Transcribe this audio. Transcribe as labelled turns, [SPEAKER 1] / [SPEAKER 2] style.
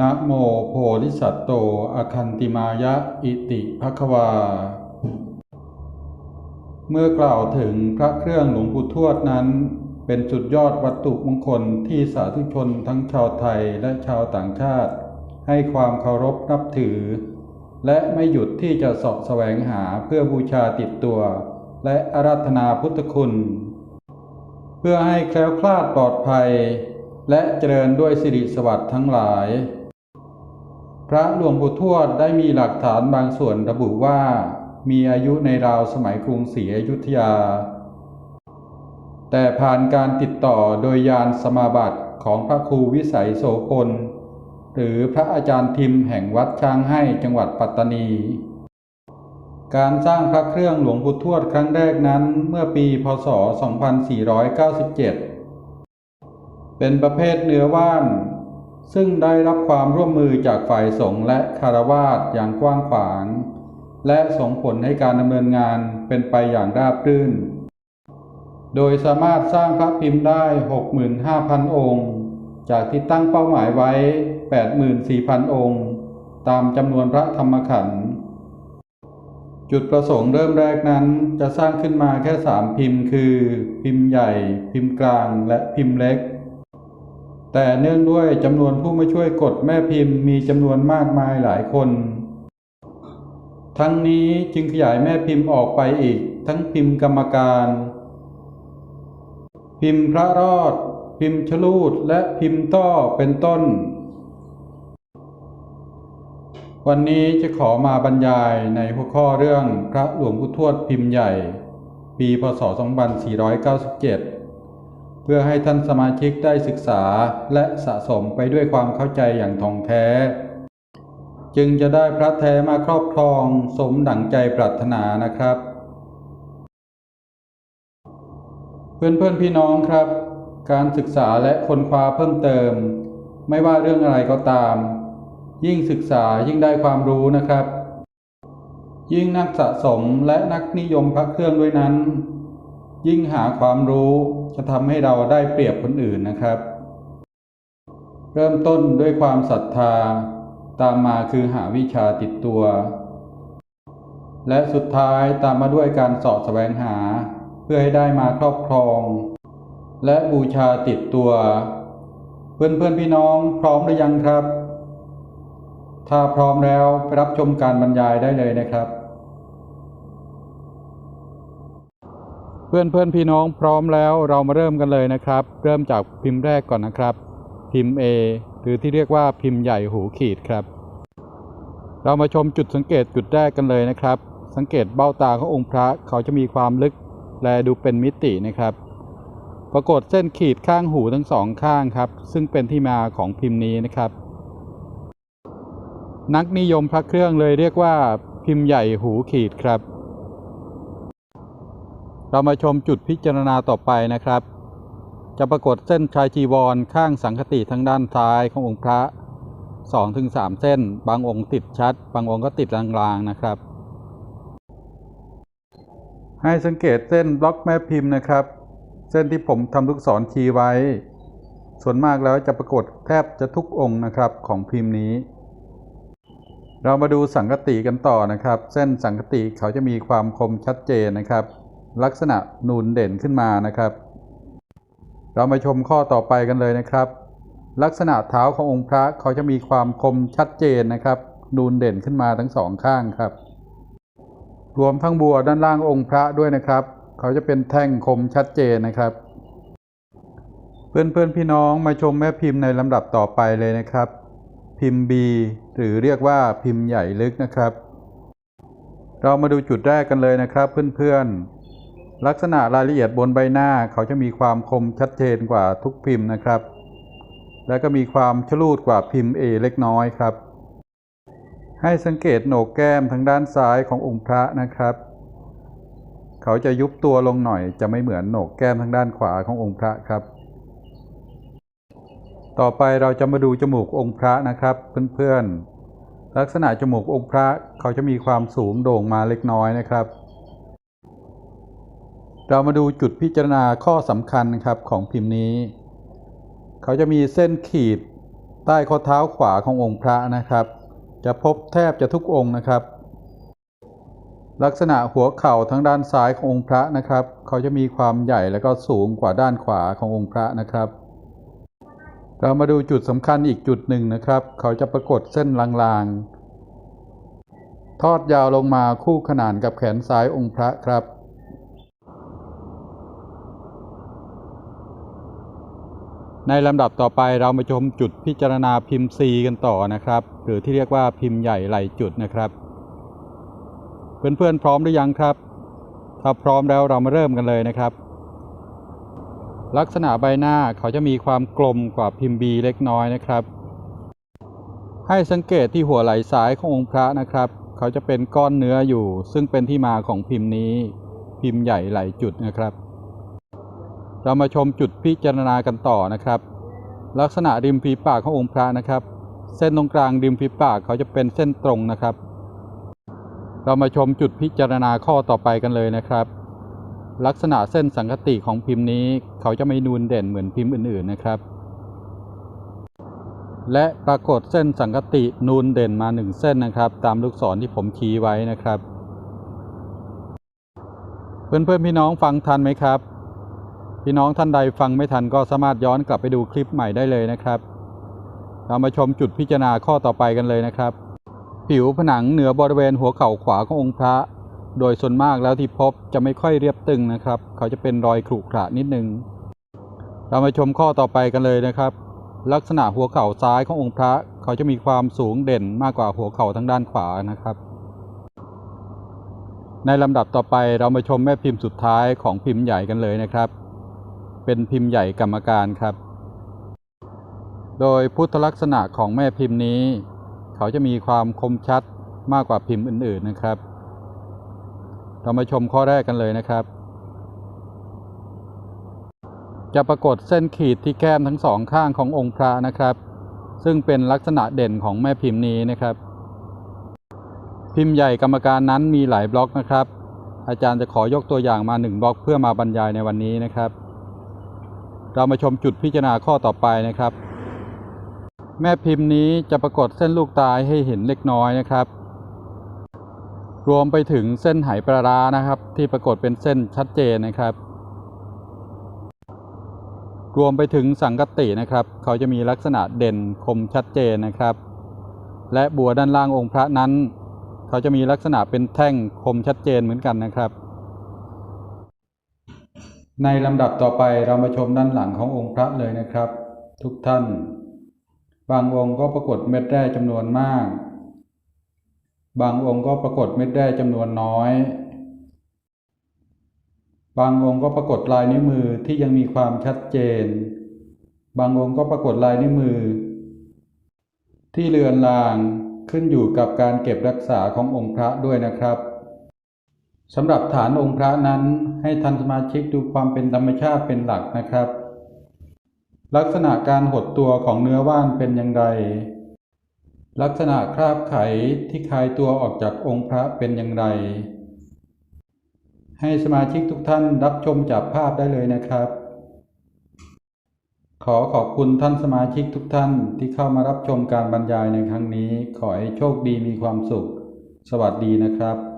[SPEAKER 1] นะโมโพธิสัตโตอคันติมายะอิติภควา เมื่อกล่าวถึงพระเครื่องหลวงปู่ทวดนั้น เป็นสุดยอดวัตถุมงคลที่สาธุชนทั้งชาวไทยและชาวต่างชาติ ให้ความเคารพนับถือ และไม่หยุดที่จะสาะแสวงหาเพื่อบูชาติดตัว และอาราธนาพุทธคุณ เพื่อให้แคล้วคลาดปลอดภัยและเจริญด้วยสิริสวัสดิ์ทั้งหลาย พระหลวงปู่ทวดได้มีหลักฐานบางส่วนระบุว่า มีอายุในราวสมัยกรุงศรีอยุธยา แต่ผ่านการติดต่อโดยยานสมาบัติของพระครูวิสัยโสพลหรือพระอาจารย์ทิมแห่งวัดช้างให้จังหวัดปัตตานี การสร้างพระเครื่องหลวงปู่ทวดครั้งแรกนั้นเมื่อปีพศ 2497 เป็นประเภทเนื้อว่าน ซึ่งได้รับความร่วมมือจากฝ่ายสงฆ์และคารวาสอย่างกว้างขวาง และส่งผลให้การดำเนินงานเป็นไปอย่างราบรื่น โดยสามารถสร้างพระพิมพ์ได้ 65,000 องค์ จากที่ตั้งเป้าหมายไว้ 84,000 องค์ ตามจำนวนพระธรรมขันธ์จุดประสงค์เริ่มแรกนั้นจะสร้างขึ้นมาแค่สามพิมพ์คือ พิมพ์ใหญ่ พิมพ์กลางและพิมพ์เล็ก แต่เนื่องด้วยจำนวนผู้มาช่วยกดแม่พิมพ์มีจำนวนมากมายหลายคน ทั้งนี้จึงขยายแม่พิมพ์ออกไปอีก ทั้งพิมพ์กรรมการ พิมพ์พระรอด พิมพ์ชลูดและพิมพ์ต้อเป็นต้น วันนี้จะขอมาบรรยายในหัวข้อเรื่องพระหลวงปู่ทวดพิมพ์ใหญ่ ปีพศ 2497 เพื่อให้ท่านสมาชิกได้ศึกษาและสะสมไปด้วยความเข้าใจอย่างท่องแท้ จึงจะได้พระแท้มาครอบครองสมดั่งใจปรารถนานะครับ เพื่อนเพื่อนพี่น้องครับ การศึกษาและค้นคว้าเพิ่มเติม ไม่ว่าเรื่องอะไรก็ตาม ยิ่งศึกษายิ่งได้ความรู้นะครับ ยิ่งนักสะสมและนักนิยมพระเครื่องด้วยนั้น ยิ่งหาความรู้ จะทำให้เราได้เปรียบคนอื่นนะครับ เริ่มต้นด้วยความศรัทธาตามมาคือหาวิชาติดตัว และสุดท้ายตามมาด้วยการเสาะแสวงหา เพื่อให้ได้มาครอบครอง และบูชาติดตัว เพื่อนเพื่อนพี่น้องพร้อมหรือยังครับ ถ้าพร้อมแล้วไปรับชมการบรรยายได้เลยนะครับ พื่อนเพื่อนๆพี่น้องพร้อมแล้วเรามาเริ่มกันเลยนะครับ เริ่มจากพิมพ์แรกก่อนนะครับ พิมพ์ A หรือที่เรียกว่าพิมพ์ใหญ่หูขีดครับ เรามาชมจุดสังเกตจุดแรกกันเลยนะครับ สังเกตเบ้าตาขององค์พระเขาจะมีความลึกและดูเป็นมิตินะครับ ปรากฏเส้นขีดข้างหูทั้งสองข้างครับ ซึ่งเป็นที่มาของพิมพ์นี้นะครับ นักนิยมพระเครื่องเลยเรียกว่าพิมพ์ใหญ่หูขีดครับ เรามาชมจุดพิจารณาต่อไปนะครับ จะปรากฏเส้นชายจีวรข้างสังคติทางด้านซ้ายขององค์พระ 2-3 เส้น บางองค์ติดชัด บางองค์ก็ติดลางๆนะครับ ให้สังเกตเส้นบล็อกแม่พิมพ์นะครับ เส้นที่ผมทำลูกศรชี้ไว้ ส่วนมากแล้วจะปรากฏแทบจะทุกองค์นะครับของพิมพ์นี้เรามาดูสังคติกันต่อนะครับ เส้นสังคติเขาจะมีความคมชัดเจนนะครับ ลักษณะนูนเด่นขึ้นมานะครับ เรามาชมข้อต่อไปกันเลยนะครับ ลักษณะเท้าขององค์พระเขาจะมีความคมชัดเจนนะครับ นูนเด่นขึ้นมาทั้งสองข้างครับ รวมทั้งบัวด้านล่างองค์พระด้วยนะครับ เขาจะเป็นแท่งคมชัดเจนนะครับ เพื่อนเพื่อนพี่น้องมาชมแม่พิมพ์ในลำดับต่อไปเลยนะครับ พิมพ์ B หรือเรียกว่าพิมพ์ใหญ่ลึกนะครับ เรามาดูจุดแรกกันเลยนะครับ เพื่อนๆ ลักษณะรายละเอียดบนใบหน้าเขาจะมีความคมชัดเจนกว่าทุกพิมพ์นะครับ และก็มีความชลูดกว่าพิมพ์ A เล็กน้อยครับ ให้สังเกตโหนกแก้มทางด้านซ้ายขององค์พระนะครับ เขาจะยุบตัวลงหน่อย จะไม่เหมือนโหนกแก้มทางด้านขวาขององค์พระครับ ต่อไปเราจะมาดูจมูกองค์พระนะครับเพื่อนๆลักษณะจมูกองค์พระเขาจะมีความสูงโด่งมาเล็กน้อยนะครับ เรามาดูจุดพิจารณาข้อสำคัญครับของพิมพ์นี้ เขาจะมีเส้นขีดใต้ข้อเท้าขวาขององค์พระนะครับ จะพบแทบจะทุกองค์นะครับ ลักษณะหัวเข่าทั้งด้านซ้ายขององค์พระนะครับ เขาจะมีความใหญ่และก็สูงกว่าด้านขวาขององค์พระนะครับ เรามาดูจุดสำคัญอีกจุดหนึ่งนะครับ เขาจะปรากฏเส้นลางๆ ทอดยาวลงมาคู่ขนานกับแขนซ้ายองค์พระครับ ในลำดับต่อไปเรามาชมจุดพิจารณาพิมพ์ C กันต่อนะครับ หรือที่เรียกว่าพิมพ์ใหญ่ไหลจุดนะครับ เพื่อนๆพร้อมหรือยังครับ ถ้าพร้อมแล้วเรามาเริ่มกันเลยนะครับ ลักษณะใบหน้าเขาจะมีความกลมกว่าพิมพ์ B เล็กน้อยนะครับ ให้สังเกตที่หัวไหล่ซ้ายขององค์พระนะครับ เขาจะเป็นก้อนเนื้ออยู่ ซึ่งเป็นที่มาของพิมพ์นี้ พิมพ์ใหญ่ไหลจุดนะครับ เรามาชมจุดพิจารณากันต่อนะครับ ลักษณะริมฝีปากขององค์พระนะครับ เส้นตรงกลางริมฝีปากเขาจะเป็นเส้นตรงนะครับ เรามาชมจุดพิจารณาข้อต่อไปกันเลยนะครับ ลักษณะเส้นสังคติของพิมพ์นี้ เขาจะไม่นูนเด่นเหมือนพิมพ์อื่นๆนะครับ และปรากฏเส้นสังคตินูนเด่นมาหนึ่งเส้นนะครับ ตามลูกศรที่ผมชี้ไว้นะครับ เพื่อนๆพี่น้องฟังทันไหมครับ พี่น้องท่านใดฟังไม่ทันก็สามารถย้อนกลับไปดูคลิปใหม่ได้เลยนะครับ เรามาชมจุดพิจารณาข้อต่อไปกันเลยนะครับ ผิวผนังเหนือบริเวณหัวเข่าขวาขององค์พระ โดยส่วนมากแล้วที่พบจะไม่ค่อยเรียบตึงนะครับ เขาจะเป็นรอยขรุขระนิดนึง เรามาชมข้อต่อไปกันเลยนะครับ ลักษณะหัวเข่าซ้ายขององค์พระ เขาจะมีความสูงเด่นมากกว่าหัวเข่าทางด้านขวานะครับในลำดับต่อไปเรามาชมแม่พิมพ์สุดท้ายของพิมพ์ใหญ่กันเลยนะครับ เป็นพิมพ์ใหญ่กรรมการครับ โดยพุทธลักษณะของแม่พิมพ์นี้ เขาจะมีความคมชัดมากกว่าพิมพ์อื่นๆนะครับ เรามาชมข้อแรกกันเลยนะครับ จะปรากฏเส้นขีดที่แก้มทั้งสองข้างขององค์พระนะครับ ซึ่งเป็นลักษณะเด่นของแม่พิมพ์นี้นะครับ พิมพ์ใหญ่กรรมการนั้นมีหลายบล็อกนะครับอาจารย์จะขอยกตัวอย่างมาหนึ่งบล็อกเพื่อมาบรรยายในวันนี้นะครับ เรามาชมจุดพิจารณาข้อต่อไปนะครับ แม่พิมพ์นี้จะปรากฏเส้นลูกตายให้เห็นเล็กน้อยนะครับ รวมไปถึงเส้นไหปลาร้านะครับ ที่ปรากฏเป็นเส้นชัดเจนนะครับ รวมไปถึงสังกตินะครับ เขาจะมีลักษณะเด่นคมชัดเจนนะครับ และบัวด้านล่างองค์พระนั้น เขาจะมีลักษณะเป็นแท่งคมชัดเจนเหมือนกันนะครับ ในลำดับต่อไปเรามาชมด้านหลังขององค์พระเลยนะครับ ทุกท่าน บางองค์ก็ปรากฏเม็ดแร่จำนวนมาก บางองค์ก็ปรากฏเม็ดแร่จำนวนน้อย บางองค์ก็ปรากฏลายนิ้วมือที่ยังมีความชัดเจน บางองค์ก็ปรากฏลายนิ้วมือ ที่เลือนลางขึ้นอยู่กับการเก็บรักษาขององค์พระด้วยนะครับ สำหรับฐานองค์พระนั้นให้ท่านสมาชิกดูความเป็นธรรมชาติเป็นหลักนะครับ ลักษณะการหดตัวของเนื้อว่านเป็นอย่างไร ลักษณะคราบไขที่คลายตัวออกจากองค์พระเป็นอย่างไร ให้สมาชิกทุกท่านรับชมจากภาพได้เลยนะครับ ขอขอบคุณท่านสมาชิกทุกท่านที่เข้ามารับชมการบรรยายในครั้งนี้ ขอให้โชคดีมีความสุข สวัสดีนะครับ